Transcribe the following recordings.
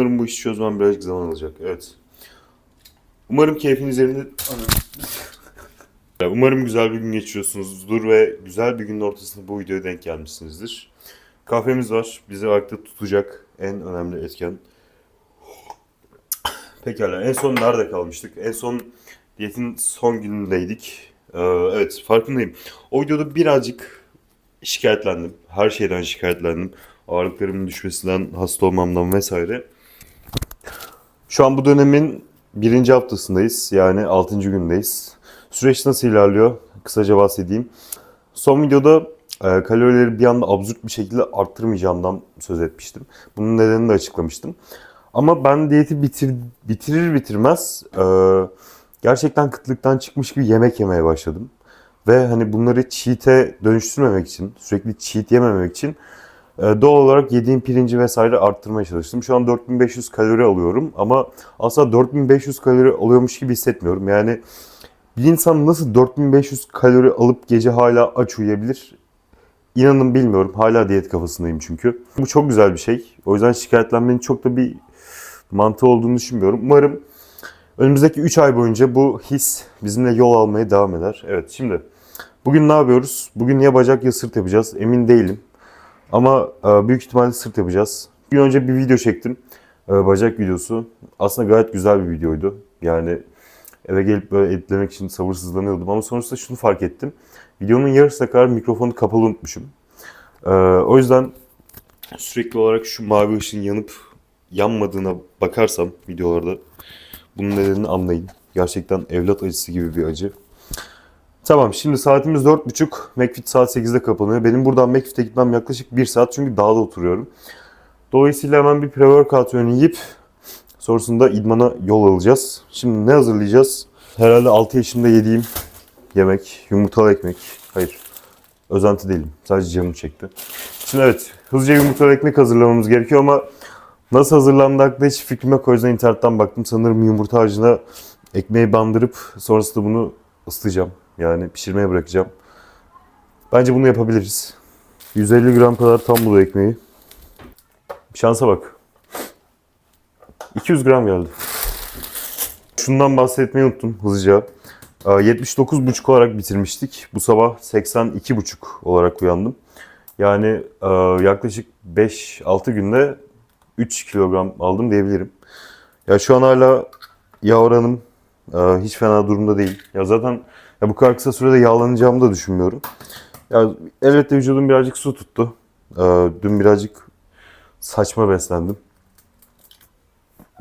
Sanırım bu işi çözmem birazcık zaman alacak. Evet. Umarım keyfiniz yerinde... Ana. Umarım güzel bir gün geçiriyorsunuzdur ve güzel bir günün ortasında bu videoya denk gelmişsinizdir. Kahvemiz var. Bizi ayakta tutacak en önemli etken. Pekala. En son nerede kalmıştık? En son diyetin son günündeydik. Ee, evet farkındayım. O videoda birazcık şikayetlendim. Her şeyden şikayetlendim. Ağırlıklarımın düşmesinden, hasta olmamdan vesaire. Şu an bu dönemin birinci haftasındayız. Yani altıncı gündeyiz. Süreç nasıl ilerliyor? Kısaca bahsedeyim. Son videoda e, kalorileri bir anda absürt bir şekilde arttırmayacağımdan söz etmiştim. Bunun nedenini de açıklamıştım. Ama ben diyeti bitir, bitirir bitirmez e, gerçekten kıtlıktan çıkmış gibi yemek yemeye başladım. Ve hani bunları cheat'e dönüştürmemek için, sürekli cheat yememek için doğal olarak yediğim pirinci vesaire arttırmaya çalıştım. Şu an 4500 kalori alıyorum ama asla 4500 kalori alıyormuş gibi hissetmiyorum. Yani bir insan nasıl 4500 kalori alıp gece hala aç uyuyabilir? İnanın bilmiyorum. Hala diyet kafasındayım çünkü. Bu çok güzel bir şey. O yüzden şikayetlenmenin çok da bir mantığı olduğunu düşünmüyorum. Umarım önümüzdeki 3 ay boyunca bu his bizimle yol almaya devam eder. Evet şimdi bugün ne yapıyoruz? Bugün ya bacak ya sırt yapacağız. Emin değilim. Ama e, büyük ihtimalle sırt yapacağız. Bir önce bir video çektim. E, bacak videosu. Aslında gayet güzel bir videoydu. Yani eve gelip böyle editlemek için sabırsızlanıyordum. Ama sonrasında şunu fark ettim. Videonun yarısına kadar mikrofonu kapalı unutmuşum. E, o yüzden sürekli olarak şu mavi ışığın yanıp yanmadığına bakarsam videolarda bunun nedenini anlayın. Gerçekten evlat acısı gibi bir acı. Tamam şimdi saatimiz 4.30. McFit saat 8'de kapanıyor. Benim buradan McFit'e gitmem yaklaşık 1 saat çünkü dağda oturuyorum. Dolayısıyla hemen bir pre-workout ürünü yiyip sonrasında idmana yol alacağız. Şimdi ne hazırlayacağız? Herhalde 6 yaşında yediğim yemek, yumurtalı ekmek. Hayır, özenti değilim. Sadece canım çekti. Şimdi evet, hızlıca yumurtalı ekmek hazırlamamız gerekiyor ama nasıl hazırlandığı hakkında hiç fikrim yok. O yüzden internetten baktım. Sanırım yumurta harcına ekmeği bandırıp sonrasında bunu ısıtacağım. Yani pişirmeye bırakacağım. Bence bunu yapabiliriz. 150 gram kadar tam buğday ekmeği. Şansa bak. 200 gram geldi. Şundan bahsetmeyi unuttum hızlıca. Ee, 79,5 olarak bitirmiştik. Bu sabah 82,5 olarak uyandım. Yani e, yaklaşık 5-6 günde 3 kilogram aldım diyebilirim. Ya şu an hala yağ oranım e, hiç fena durumda değil. Ya zaten ya bu kadar kısa sürede yağlanacağımı da düşünmüyorum. Ya elbette vücudum birazcık su tuttu. Ee, dün birazcık saçma beslendim.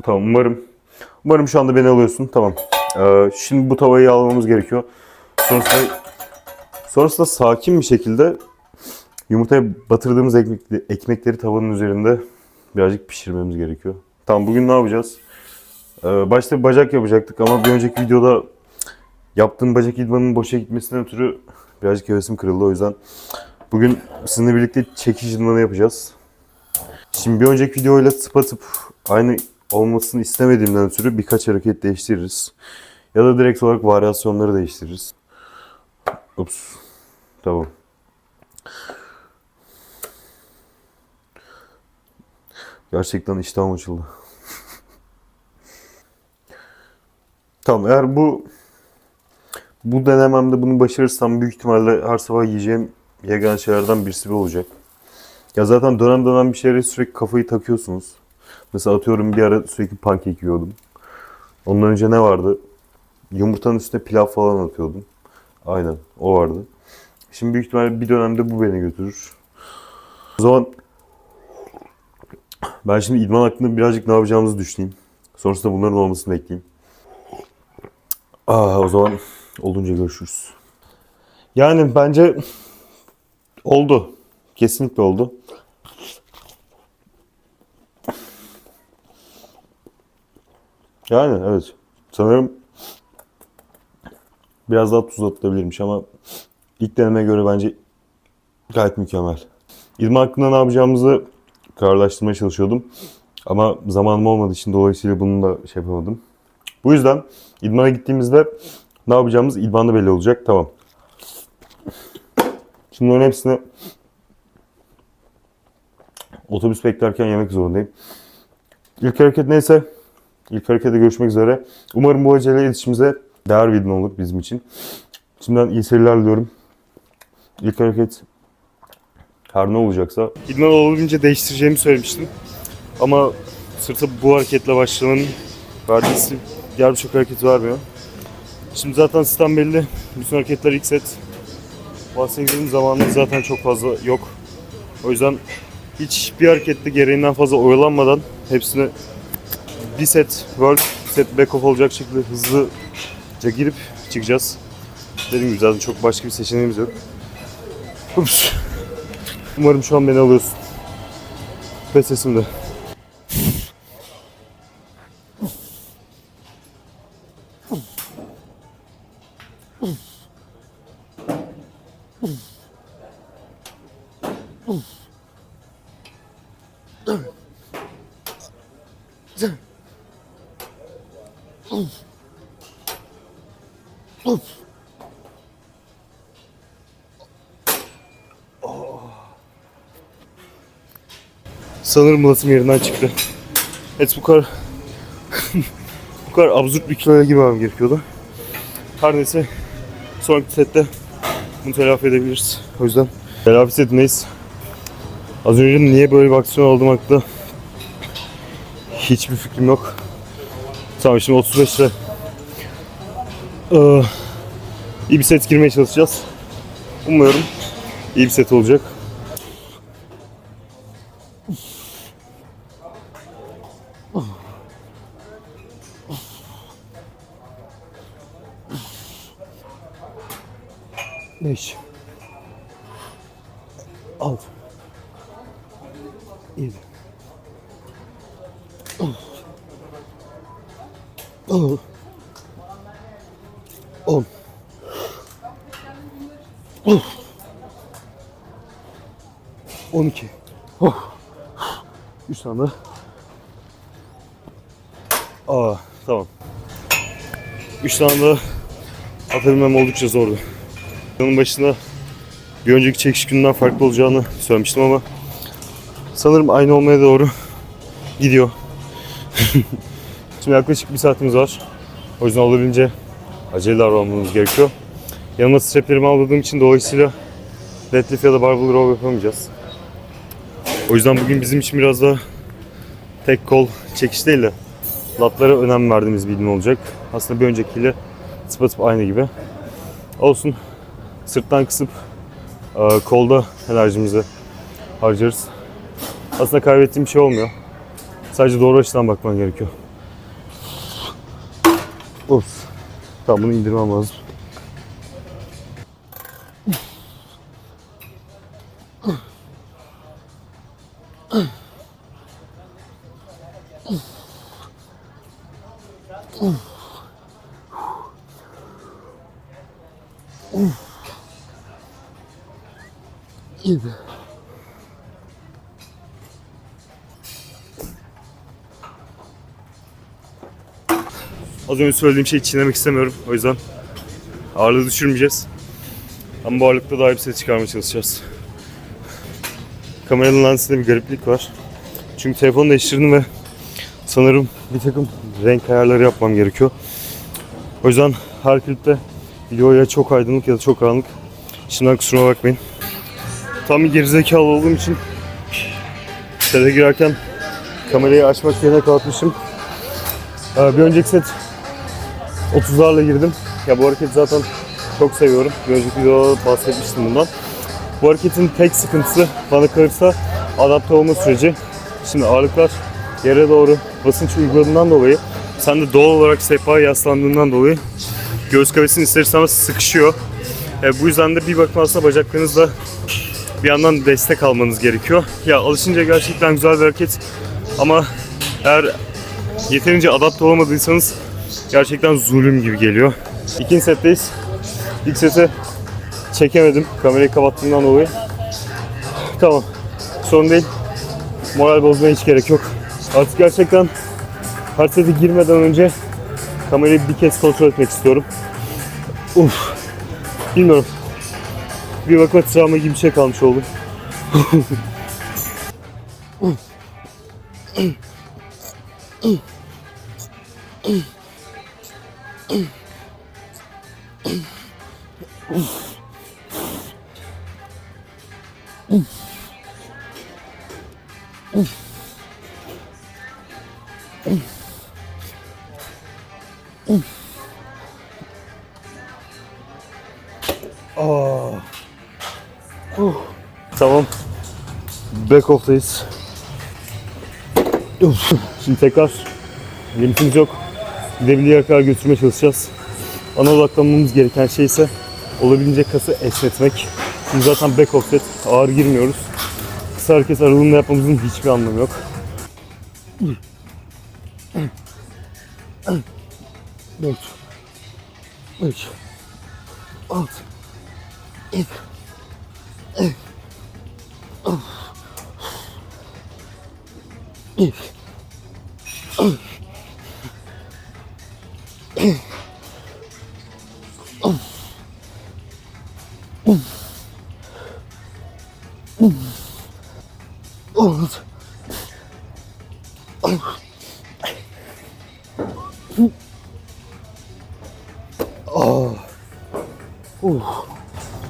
Tamam umarım. Umarım şu anda beni alıyorsun. Tamam. Ee, şimdi bu tavayı yağlamamız gerekiyor. Sonrasında, sonrasında sakin bir şekilde yumurtaya batırdığımız ekmekli- ekmekleri tavanın üzerinde birazcık pişirmemiz gerekiyor. Tamam bugün ne yapacağız? Ee, başta bacak yapacaktık ama bir önceki videoda yaptığım bacak idmanının boşa gitmesinden ötürü birazcık hevesim kırıldı. O yüzden bugün sizinle birlikte çekiş idmanı yapacağız. Şimdi bir önceki videoyla tıpatıp aynı olmasını istemediğimden ötürü birkaç hareket değiştiririz. Ya da direkt olarak varyasyonları değiştiririz. Ups. Tamam. Gerçekten iştahım açıldı. tamam eğer bu bu denememde bunu başarırsam büyük ihtimalle her sabah yiyeceğim yegane şeylerden birisi bu olacak. Ya zaten dönem dönem bir şeylere sürekli kafayı takıyorsunuz. Mesela atıyorum bir ara sürekli pankek yiyordum. Ondan önce ne vardı? Yumurtanın üstüne pilav falan atıyordum. Aynen o vardı. Şimdi büyük ihtimalle bir dönemde bu beni götürür. O zaman ben şimdi idman hakkında birazcık ne yapacağımızı düşüneyim. Sonrasında bunların olmasını bekleyeyim. Aa, o zaman olunca görüşürüz. Yani bence oldu. Kesinlikle oldu. Yani evet. Sanırım biraz daha tuz atılabilirmiş ama ilk denemeye göre bence gayet mükemmel. İdman hakkında ne yapacağımızı kararlaştırmaya çalışıyordum. Ama zamanım olmadığı için dolayısıyla bunu da şey yapamadım. Bu yüzden idmana gittiğimizde ne yapacağımız idmanda belli olacak. Tamam. Şimdi bunların hepsini otobüs beklerken yemek zorundayım. İlk hareket neyse. İlk harekette görüşmek üzere. Umarım bu acele iletişimimize değer bir olur bizim için. Şimdiden iyi seyirler diliyorum. İlk hareket her ne olacaksa. İdman olabildiğince değiştireceğimi söylemiştim. Ama sırta bu hareketle başlamanın verdiği diğer birçok hareketi vermiyor. Şimdi zaten sistem belli. Bütün hareketler ilk set. Bahsettiğim zamanı zaten çok fazla yok. O yüzden hiçbir harekette gereğinden fazla oyalanmadan hepsini bir set bir set back off olacak şekilde hızlıca girip çıkacağız. Dediğim gibi zaten çok başka bir seçeneğimiz yok. Ups. Umarım şu an beni alıyorsun. Ve sesim de. Sanırım mulatım yerinden çıktı. Evet bu kadar bu kadar absürt bir kiloya girmem gerekiyordu. Her neyse sonraki sette bunu telafi edebiliriz. O yüzden telafi setindeyiz. Az önce niye böyle bir aksiyon aldım hakkında hiçbir fikrim yok. Tamam şimdi 35 ile eee, iyi bir set girmeye çalışacağız. Umuyorum iyi bir set olacak. Beş. Altı. Yedi. On. On. On. On iki. Oh. Daha. Aa, tamam. Üç tane daha atabilmem oldukça zordu. Yanın başında bir önceki çekiş gününden farklı olacağını söylemiştim ama sanırım aynı olmaya doğru gidiyor. Şimdi yaklaşık bir saatimiz var. O yüzden olabildiğince acele davranmamız gerekiyor. Yanıma straplerimi aldığım için dolayısıyla deadlift ya da barbell row yapamayacağız. O yüzden bugün bizim için biraz daha tek kol çekiş değil de latlara önem verdiğimiz bir idman olacak. Aslında bir öncekiyle tıpatıp aynı gibi. Olsun sırttan kısıp e, kolda enerjimizi harcarız. Aslında kaybettiğim bir şey olmuyor. Sadece doğru açıdan bakman gerekiyor. Ups. Tamam bunu indirmem lazım. Az önce söylediğim şeyi çiğnemek istemiyorum. O yüzden ağırlığı düşürmeyeceğiz. Ama bu ağırlıkta daha bir ses çıkarmaya çalışacağız. Kameranın lensinde bir gariplik var. Çünkü telefonu değiştirdim ve sanırım bir takım renk ayarları yapmam gerekiyor. O yüzden her klipte video ya çok aydınlık ya da çok karanlık. Şimdiden kusuruma bakmayın. Tam bir gerizekalı olduğum için sete girerken kamerayı açmak yerine kalkmışım. Ee, bir önceki set 30'larla girdim. Ya bu hareketi zaten çok seviyorum. Bir önceki videoda bahsetmiştim bundan. Bu hareketin tek sıkıntısı bana kalırsa adapte olma süreci. Şimdi ağırlıklar yere doğru basınç uyguladığından dolayı sen de doğal olarak sehpaya yaslandığından dolayı göğüs kafesin ister istemez sıkışıyor. E, bu yüzden de bir bakıma aslında bacaklarınızla bir yandan destek almanız gerekiyor. Ya alışınca gerçekten güzel bir hareket ama eğer yeterince adapte olamadıysanız gerçekten zulüm gibi geliyor. İkinci setteyiz. İlk seti çekemedim kamerayı kapattığımdan dolayı. Tamam. Sorun değil. Moral bozmaya hiç gerek yok. Artık gerçekten her sete girmeden önce kamerayı bir kez kontrol etmek istiyorum. Uf. Bilmiyorum. Bir bakma travma gibi bir şey kalmış oldu. Tamam. Back off'tayız. Şimdi tekrar limitimiz yok. Gidebildiği kadar götürmeye çalışacağız. Ana odaklanmamız gereken şey ise olabildiğince kası esnetmek. Şimdi zaten back offset ağır girmiyoruz. Kısa hareket aralığında yapmamızın hiçbir anlamı yok. Dört. Üç. Altı. İki. İki. Oldu.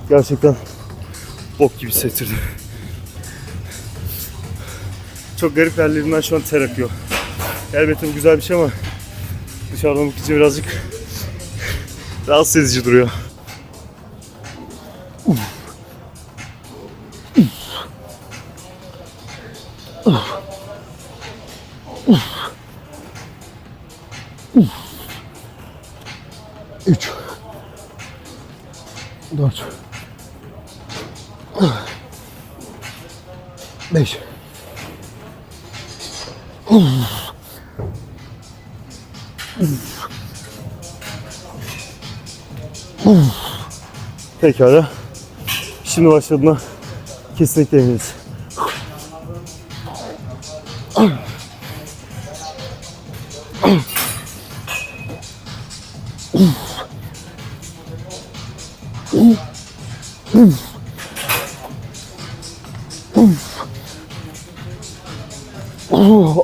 Gerçekten bok gibi hissettirdi. Çok garip yerlerimden şu an ter akıyor. Elbette bu güzel bir şey ama dışarıdan bakınca birazcık rahatsız edici duruyor. Pekala. Şimdi başladığına kesinlikle eminiz. Oh,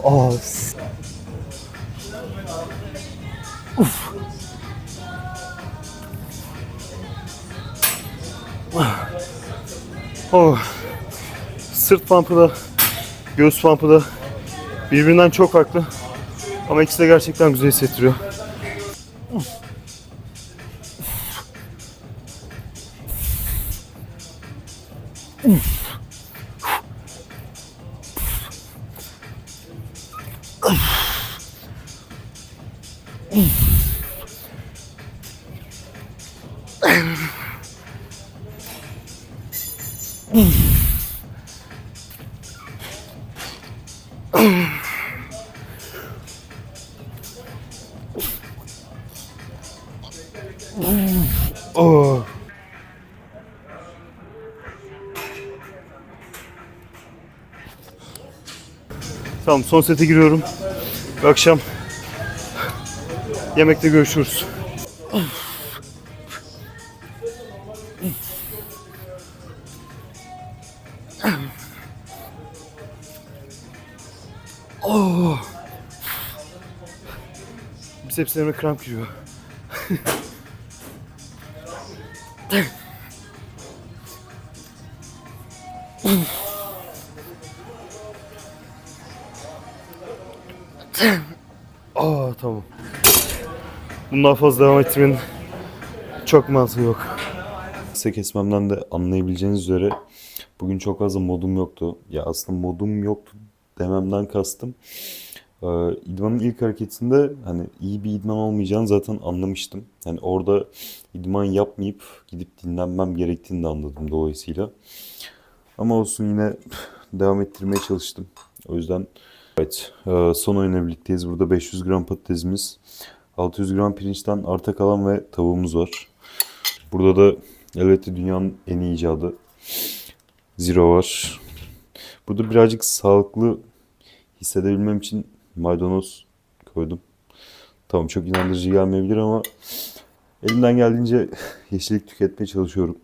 Sırt pump'ı da göğüs pump'ı da birbirinden çok farklı. Ama ikisi de gerçekten güzel hissettiriyor. Tamam son sete giriyorum. Ve akşam yemekte görüşürüz. Oh. Bisepslerime kramp giriyor. Aa tamam. Bundan fazla devam ettirmenin çok mantığı yok. Kısa kesmemden de anlayabileceğiniz üzere bugün çok fazla modum yoktu. Ya aslında modum yoktu dememden kastım. Ee, idmanın ilk hareketinde hani iyi bir idman olmayacağını zaten anlamıştım. Yani orada idman yapmayıp gidip dinlenmem gerektiğini de anladım dolayısıyla. Ama olsun yine devam ettirmeye çalıştım. O yüzden evet e, son oyuna birlikteyiz. Burada 500 gram patatesimiz, 600 gram pirinçten arta kalan ve tavuğumuz var. Burada da elbette dünyanın en iyi icadı Zero var. Burada birazcık sağlıklı hissedebilmem için maydanoz koydum. Tamam çok inandırıcı gelmeyebilir ama elimden geldiğince yeşillik tüketmeye çalışıyorum.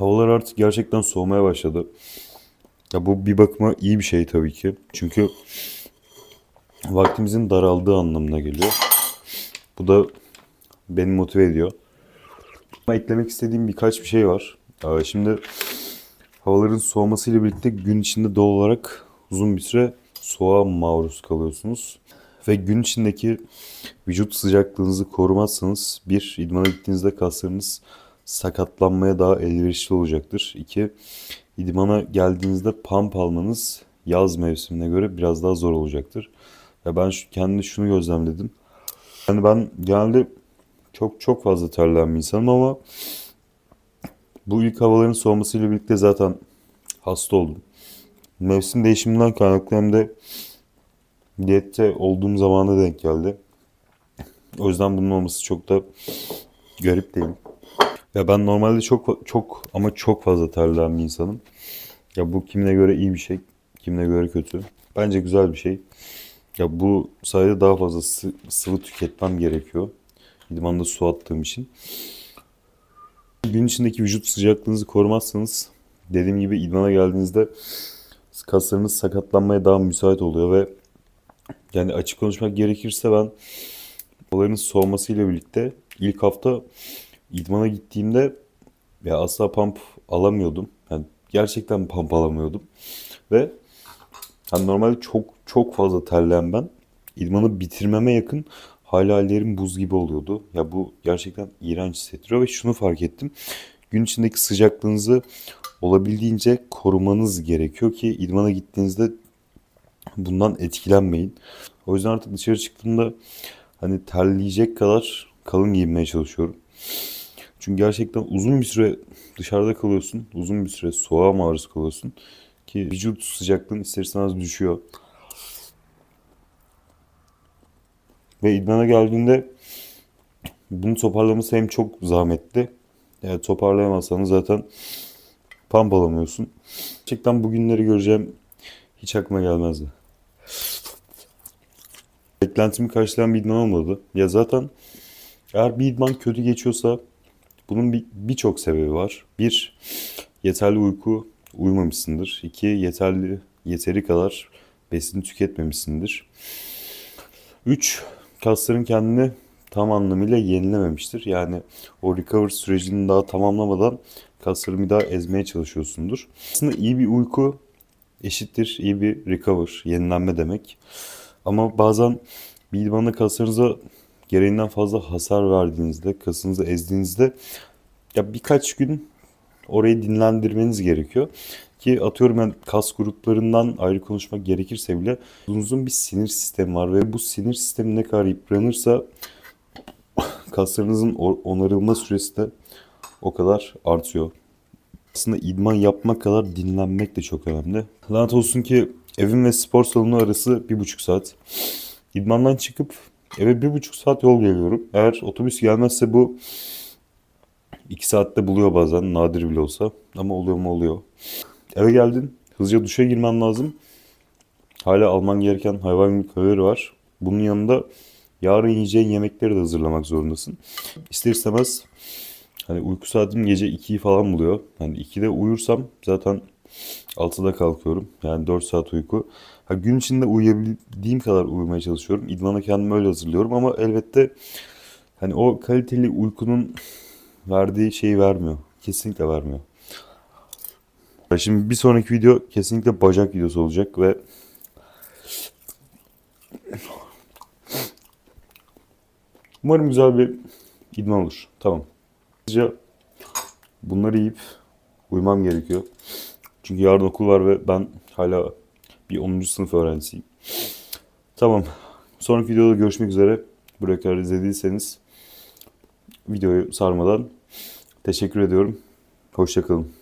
Havalar artık gerçekten soğumaya başladı. Ya bu bir bakıma iyi bir şey tabii ki. Çünkü vaktimizin daraldığı anlamına geliyor. Bu da beni motive ediyor. Ama eklemek istediğim birkaç bir şey var. Ee, Şimdi havaların soğumasıyla birlikte gün içinde doğal olarak uzun bir süre soğuğa maruz kalıyorsunuz. Ve gün içindeki vücut sıcaklığınızı korumazsanız bir, idmana gittiğinizde kaslarınız sakatlanmaya daha elverişli olacaktır. İki, idmana geldiğinizde pump almanız yaz mevsimine göre biraz daha zor olacaktır. Ya ben şu, kendi şunu gözlemledim. Yani ben genelde çok çok fazla terleyen bir insanım ama bu ilk havaların soğumasıyla birlikte zaten hasta oldum. Mevsim değişiminden kaynaklı hem de diyette olduğum zamana denk geldi. O yüzden bunun olması çok da garip değil. Ya ben normalde çok çok ama çok fazla terleyen bir insanım. Ya bu kimine göre iyi bir şey, kimine göre kötü. Bence güzel bir şey. Ya bu sayede daha fazla sı- sıvı tüketmem gerekiyor. İdmanda su attığım için. Gün içindeki vücut sıcaklığınızı korumazsanız dediğim gibi idmana geldiğinizde kaslarınız sakatlanmaya daha müsait oluyor ve yani açık konuşmak gerekirse ben havaların soğumasıyla birlikte ilk hafta idmana gittiğimde ya asla pump alamıyordum. Yani gerçekten pump alamıyordum. Ve hani normalde çok çok fazla terleyen ben idmanı bitirmeme yakın hala hallerim buz gibi oluyordu. Ya bu gerçekten iğrenç hissettiriyor ve şunu fark ettim. Gün içindeki sıcaklığınızı olabildiğince korumanız gerekiyor ki idmana gittiğinizde bundan etkilenmeyin. O yüzden artık dışarı çıktığımda hani terleyecek kadar kalın giyinmeye çalışıyorum. Çünkü gerçekten uzun bir süre dışarıda kalıyorsun. Uzun bir süre soğuğa maruz kalıyorsun. Ki vücut sıcaklığın ister istemez düşüyor. Ve idmana geldiğinde bunu toparlaması hem çok zahmetli. Yani toparlayamazsanız zaten pump alamıyorsun. Gerçekten bu günleri göreceğim hiç aklıma gelmezdi. Beklentimi karşılayan bir idman olmadı. Ya zaten eğer bir idman kötü geçiyorsa bunun bir- birçok sebebi var. Bir, yeterli uyku uyumamışsındır. İki, yeterli yeteri kadar besin tüketmemişsindir. Üç, kasların kendini tam anlamıyla yenilememiştir. Yani o recover sürecini daha tamamlamadan kaslarını bir daha ezmeye çalışıyorsundur. Aslında iyi bir uyku eşittir iyi bir recover, yenilenme demek. Ama bazen bir idmanda kaslarınıza gereğinden fazla hasar verdiğinizde, kasınızı ezdiğinizde ya birkaç gün orayı dinlendirmeniz gerekiyor. Ki atıyorum ben kas gruplarından ayrı konuşmak gerekirse bile vücudunuzun bir sinir sistemi var ve bu sinir sistemi ne kadar yıpranırsa kaslarınızın onarılma süresi de o kadar artıyor. Aslında idman yapmak kadar dinlenmek de çok önemli. Lanet olsun ki evim ve spor salonu arası bir buçuk saat. İdmandan çıkıp eve bir buçuk saat yol geliyorum. Eğer otobüs gelmezse bu iki saatte buluyor bazen nadir bile olsa. Ama oluyor mu oluyor. Eve geldin hızlıca duşa girmen lazım. Hala alman gereken hayvan kalori var. Bunun yanında yarın yiyeceğin yemekleri de hazırlamak zorundasın. İster istemez Hani uyku saatim gece 2'yi falan buluyor. Hani 2'de uyursam zaten 6'da kalkıyorum. Yani 4 saat uyku. Ha, gün içinde uyuyabildiğim kadar uyumaya çalışıyorum. İdmana kendimi öyle hazırlıyorum ama elbette hani o kaliteli uykunun verdiği şeyi vermiyor. Kesinlikle vermiyor. Şimdi bir sonraki video kesinlikle bacak videosu olacak ve umarım güzel bir idman olur. Tamam. Hızlıca bunları yiyip uyumam gerekiyor. Çünkü yarın okul var ve ben hala bir 10. sınıf öğrencisiyim. Tamam. Sonraki videoda görüşmek üzere. Buraya kadar izlediyseniz videoyu sarmadan teşekkür ediyorum. Hoşçakalın.